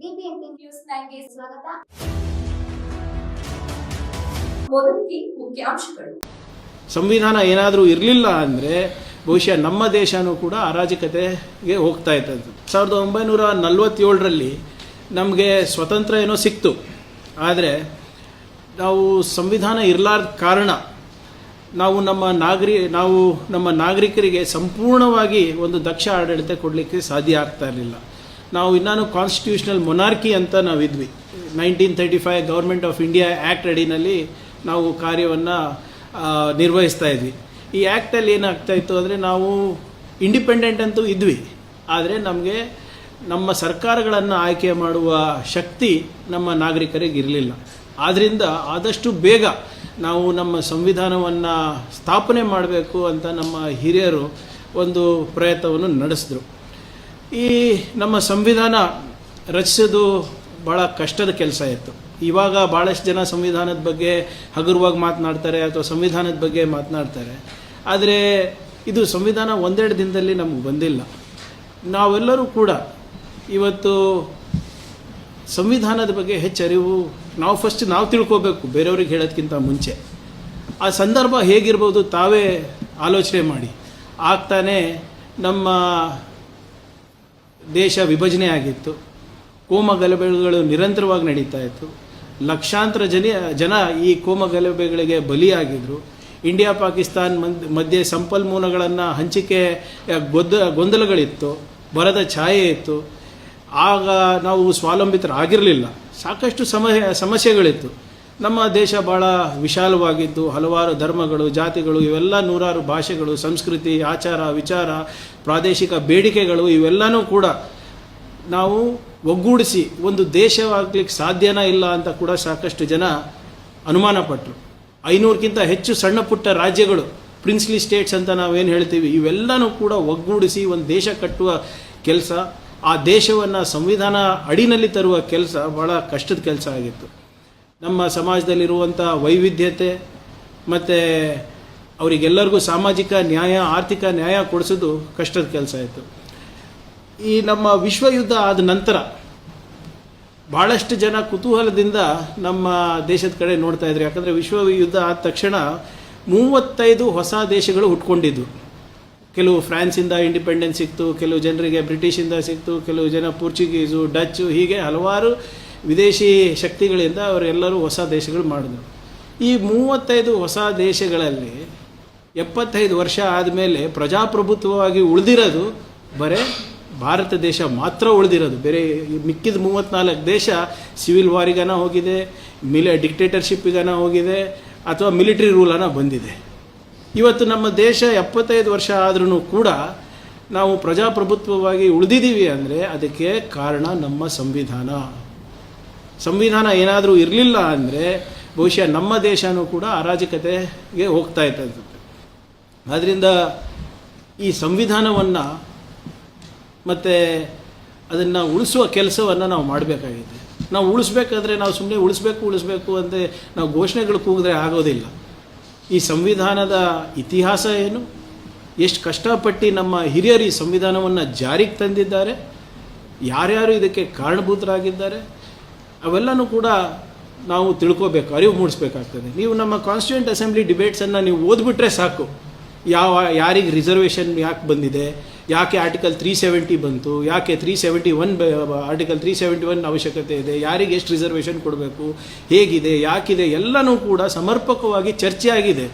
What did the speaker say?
News ಸ್ವಾಗತ. ಮುಖ್ಯಾಂಶಗಳು. ಸಂವಿಧಾನ ಏನಾದರೂ ಇರಲಿಲ್ಲ ಅಂದರೆ ಬಹುಶಃ ನಮ್ಮ ದೇಶನೂ ಕೂಡ ಅರಾಜಕತೆಗೆ ಹೋಗ್ತಾ ಇತ್ತು ಸಾವಿರದ ಒಂಬೈನೂರ ನಲವತ್ತೇಳರಲ್ಲಿ ನಮಗೆ ಸ್ವತಂತ್ರ ಏನೋ ಸಿಕ್ತು. ಆದರೆ ನಾವು ಸಂವಿಧಾನ ಇರಲಾರ್ದ ಕಾರಣ ನಾವು ನಮ್ಮ ನಾಗರಿ, ನಾವು ನಮ್ಮ ನಾಗರಿಕರಿಗೆ ಸಂಪೂರ್ಣವಾಗಿ ಒಂದು ದಕ್ಷ ಆಡಳಿತ ಕೊಡಲಿಕ್ಕೆ ಸಾಧ್ಯ ಆಗ್ತಾ ಇರಲಿಲ್ಲ. ನಾವು ಇನ್ನೂ ಕಾನ್ಸ್ಟಿಟ್ಯೂಷನಲ್ ಮೊನಾರ್ಕಿ ಅಂತ ನಾವಿದ್ವಿ. Nineteen thirty five government of India act ಅಡಿನಲ್ಲಿ ನಾವು ಕಾರ್ಯವನ್ನು ನಿರ್ವಹಿಸ್ತಾ ಇದ್ವಿ. ಈ ಆ್ಯಕ್ಟಲ್ಲಿ ಏನಾಗ್ತಾ ಇತ್ತು ಅಂದರೆ ನಾವು ಇಂಡಿಪೆಂಡೆಂಟ್ ಅಂತೂ ಇದ್ವಿ. ಆದರೆ ನಮಗೆ ನಮ್ಮ ಸರ್ಕಾರಗಳನ್ನು ಆಯ್ಕೆ ಮಾಡುವ ಶಕ್ತಿ ನಮ್ಮ ನಾಗರಿಕರಿಗೆ ಇರಲಿಲ್ಲ. ಆದ್ದರಿಂದ ಆದಷ್ಟು ಬೇಗ ನಾವು ನಮ್ಮ ಸಂವಿಧಾನವನ್ನು ಸ್ಥಾಪನೆ ಮಾಡಬೇಕು ಅಂತ ನಮ್ಮ ಹಿರಿಯರು ಒಂದು ಪ್ರಯತ್ನವನ್ನು ನಡೆಸಿದ್ರು. ಈ ನಮ್ಮ ಸಂವಿಧಾನ ರಚಿಸೋದು ಭಾಳ ಕಷ್ಟದ ಕೆಲಸ ಇತ್ತು. ಇವಾಗ ಭಾಳಷ್ಟು ಜನ ಸಂವಿಧಾನದ ಬಗ್ಗೆ ಹಗುರವಾಗಿ ಮಾತನಾಡ್ತಾರೆ ಅಥವಾ ಸಂವಿಧಾನದ ಬಗ್ಗೆ ಮಾತನಾಡ್ತಾರೆ. ಆದರೆ ಇದು ಸಂವಿಧಾನ ಒಂದೆರಡು ದಿನದಲ್ಲಿ ನಮಗೆ ಬಂದಿಲ್ಲ. ನಾವೆಲ್ಲರೂ ಕೂಡ ಇವತ್ತು ಸಂವಿಧಾನದ ಬಗ್ಗೆ ಹೆಚ್ಚು ಅರಿವು ನಾವು ಫಸ್ಟ್ ನಾವು ತಿಳ್ಕೋಬೇಕು, ಬೇರೆಯವ್ರಿಗೆ ಹೇಳೋದಕ್ಕಿಂತ ಮುಂಚೆ. ಆ ಸಂದರ್ಭ ಹೇಗಿರ್ಬೋದು ತಾವೇ ಆಲೋಚನೆ ಮಾಡಿ. ಆಗ್ತಾನೆ ನಮ್ಮ ದೇಶ ವಿಭಜನೆ ಆಗಿತ್ತು. ಕೋಮ ಗಲಭೆಗಳು ನಿರಂತರವಾಗಿ ನಡೀತಾ ಇತ್ತು. ಲಕ್ಷಾಂತರ ಜನ ಜನ ಈ ಕೋಮ ಗಲಭೆಗಳಿಗೆ ಬಲಿಯಾಗಿದ್ದರು ಇಂಡಿಯಾ, ಪಾಕಿಸ್ತಾನ್ ಮಧ್ಯೆ ಸಂಪನ್ಮೂಲಗಳನ್ನು ಹಂಚಿಕೆ ಗೊದ್ದ ಗೊಂದಲಗಳಿತ್ತು. ಬರದ ಛಾಯೆ ಇತ್ತು. ಆಗ ನಾವು ಸ್ವಾವಲಂಬಿತರಾಗಿರಲಿಲ್ಲ. ಸಾಕಷ್ಟು ಸಮಸ್ಯೆ ಸಮಸ್ಯೆಗಳಿತ್ತು. ನಮ್ಮ ದೇಶ ಭಾಳ ವಿಶಾಲವಾಗಿದ್ದು, ಹಲವಾರು ಧರ್ಮಗಳು, ಜಾತಿಗಳು, ಇವೆಲ್ಲ ನೂರಾರು ಭಾಷೆಗಳು, ಸಂಸ್ಕೃತಿ, ಆಚಾರ, ವಿಚಾರ, ಪ್ರಾದೇಶಿಕ ಬೇಡಿಕೆಗಳು, ಇವೆಲ್ಲನೂ ಕೂಡ ನಾವು ಒಗ್ಗೂಡಿಸಿ ಒಂದು ದೇಶವಾಗ್ಲಿಕ್ಕೆ ಸಾಧ್ಯನ ಇಲ್ಲ ಅಂತ ಕೂಡ ಸಾಕಷ್ಟು ಜನ ಅನುಮಾನ ಪಟ್ಟರು ಐನೂರಕ್ಕಿಂತ ಹೆಚ್ಚು ಸಣ್ಣ ಪುಟ್ಟ ರಾಜ್ಯಗಳು ಪ್ರಿನ್ಸ್ಲಿ ಸ್ಟೇಟ್ಸ್ ಅಂತ ನಾವೇನು ಹೇಳ್ತೀವಿ, ಇವೆಲ್ಲನೂ ಕೂಡ ಒಗ್ಗೂಡಿಸಿ ಒಂದು ದೇಶ ಕಟ್ಟುವ ಕೆಲಸ, ಆ ದೇಶವನ್ನು ಸಂವಿಧಾನ ಅಡಿನಲ್ಲಿ ತರುವ ಕೆಲಸ ಭಾಳ ಕಷ್ಟದ ಕೆಲಸ ಆಗಿತ್ತು. ನಮ್ಮ ಸಮಾಜದಲ್ಲಿರುವಂಥ ವೈವಿಧ್ಯತೆ ಮತ್ತು ಅವರಿಗೆಲ್ಲರಿಗೂ ಸಾಮಾಜಿಕ ನ್ಯಾಯ, ಆರ್ಥಿಕ ನ್ಯಾಯ ಕೊಡಿಸೋದು ಕಷ್ಟದ ಕೆಲಸ ಆಯಿತು. ಈ ನಮ್ಮ ವಿಶ್ವ ಯುದ್ಧ ಆದ ನಂತರ ಭಾಳಷ್ಟು ಜನ ಕುತೂಹಲದಿಂದ ನಮ್ಮ ದೇಶದ ಕಡೆ ನೋಡ್ತಾ ಇದ್ರು. ಯಾಕಂದರೆ ವಿಶ್ವ ಯುದ್ಧ ಆದ ತಕ್ಷಣ ಮೂವತ್ತೈದು ಹೊಸ ದೇಶಗಳು ಹುಟ್ಕೊಂಡಿದ್ದು ಕೆಲವು ಫ್ರಾನ್ಸಿಂದ ಇಂಡಿಪೆಂಡೆನ್ಸ್ ಸಿಕ್ತು, ಕೆಲವು ಜನರಿಗೆ ಬ್ರಿಟಿಷಿಂದ ಸಿಕ್ತು, ಕೆಲವು ಜನ ಪೋರ್ಚುಗೀಸು, ಡಚ್ಚು ಹೀಗೆ ಹಲವಾರು ವಿದೇಶಿ ಶಕ್ತಿಗಳಿಂದ ಅವರೆಲ್ಲರೂ ಹೊಸ ದೇಶಗಳು ಮಾಡಿದ್ರು. ಈ ಮೂವತ್ತೈದು ಹೊಸ ದೇಶಗಳಲ್ಲಿ ಎಪ್ಪತ್ತೈದು ವರ್ಷ ಆದಮೇಲೆ ಪ್ರಜಾಪ್ರಭುತ್ವವಾಗಿ ಉಳಿದಿರೋದು ಬರೇ ಭಾರತ ದೇಶ ಮಾತ್ರ ಉಳಿದಿರೋದು. ಬೇರೆ ಮಿಕ್ಕಿದ ಮೂವತ್ತ್ನಾಲ್ಕು ದೇಶ ಸಿವಿಲ್ ವಾರಿಗನ ಹೋಗಿದೆ, ಮಿಲ ಡಿಕ್ಟೇಟರ್ಶಿಪ್ಪಿಗನ ಹೋಗಿದೆ, ಅಥವಾ ಮಿಲಿಟ್ರಿ ರೂಲನ ಬಂದಿದೆ. ಇವತ್ತು ನಮ್ಮ ದೇಶ ಎಪ್ಪತ್ತೈದು ವರ್ಷ ಆದ್ರೂ ಕೂಡ ನಾವು ಪ್ರಜಾಪ್ರಭುತ್ವವಾಗಿ ಉಳಿದಿದ್ದೀವಿ ಅಂದರೆ ಅದಕ್ಕೆ ಕಾರಣ ನಮ್ಮ ಸಂವಿಧಾನ. ಸಂವಿಧಾನ ಏನಾದರೂ ಇರಲಿಲ್ಲ ಅಂದರೆ ಬಹುಶಃ ನಮ್ಮ ದೇಶನೂ ಕೂಡ ಅರಾಜಕತೆಗೆ ಹೋಗ್ತಾ ಇತ್ತು ಆದ್ದರಿಂದ ಈ ಸಂವಿಧಾನವನ್ನು ಮತ್ತು ಅದನ್ನು ಉಳಿಸುವ ಕೆಲಸವನ್ನು ನಾವು ಮಾಡಬೇಕಾಗಿದೆ. ನಾವು ಉಳಿಸ್ಬೇಕಾದ್ರೆ ನಾವು ಸುಮ್ಮನೆ ಉಳಿಸ್ಬೇಕು ಉಳಿಸ್ಬೇಕು ಅಂತ ನಾವು ಘೋಷಣೆಗಳು ಕೂಗಿದ್ರೆ ಆಗೋದಿಲ್ಲ. ಈ ಸಂವಿಧಾನದ ಇತಿಹಾಸ ಏನು? ಎಷ್ಟು ಕಷ್ಟಪಟ್ಟು ನಮ್ಮ ಹಿರಿಯರು ಈ ಸಂವಿಧಾನವನ್ನು ಜಾರಿಗೆ ತಂದಿದ್ದಾರೆ? ಯಾರ್ಯಾರು ಇದಕ್ಕೆ ಕಾರಣಭೂತರಾಗಿದ್ದಾರೆ? ಅವೆಲ್ಲನೂ ಕೂಡ ನಾವು ತಿಳ್ಕೋಬೇಕು, ಅರಿವು ಮೂಡಿಸ್ಬೇಕಾಗ್ತದೆ. ನೀವು ನಮ್ಮ ಕಾನ್ಸ್ಟಿಟ್ಯೂಂಟ್ ಅಸೆಂಬ್ಲಿ ಡಿಬೇಟ್ಸನ್ನು ನೀವು ಓದ್ಬಿಟ್ರೆ ಸಾಕು. ಯಾವ, ಯಾರಿಗೆ ರಿಸರ್ವೇಷನ್ ಯಾಕೆ ಬಂದಿದೆ, ಯಾಕೆ ಆರ್ಟಿಕಲ್ ತ್ರೀ ಸೆವೆಂಟಿ ಬಂತು, ಯಾಕೆ three seventy one article three seventy one ಅವಶ್ಯಕತೆ ಇದೆ, ಯಾರಿಗೆ ಎಷ್ಟು ರಿಸರ್ವೇಷನ್ ಕೊಡಬೇಕು, ಹೇಗಿದೆ, ಯಾಕಿದೆ, ಎಲ್ಲನೂ ಕೂಡ ಸಮರ್ಪಕವಾಗಿ ಚರ್ಚೆ ಆಗಿದೆ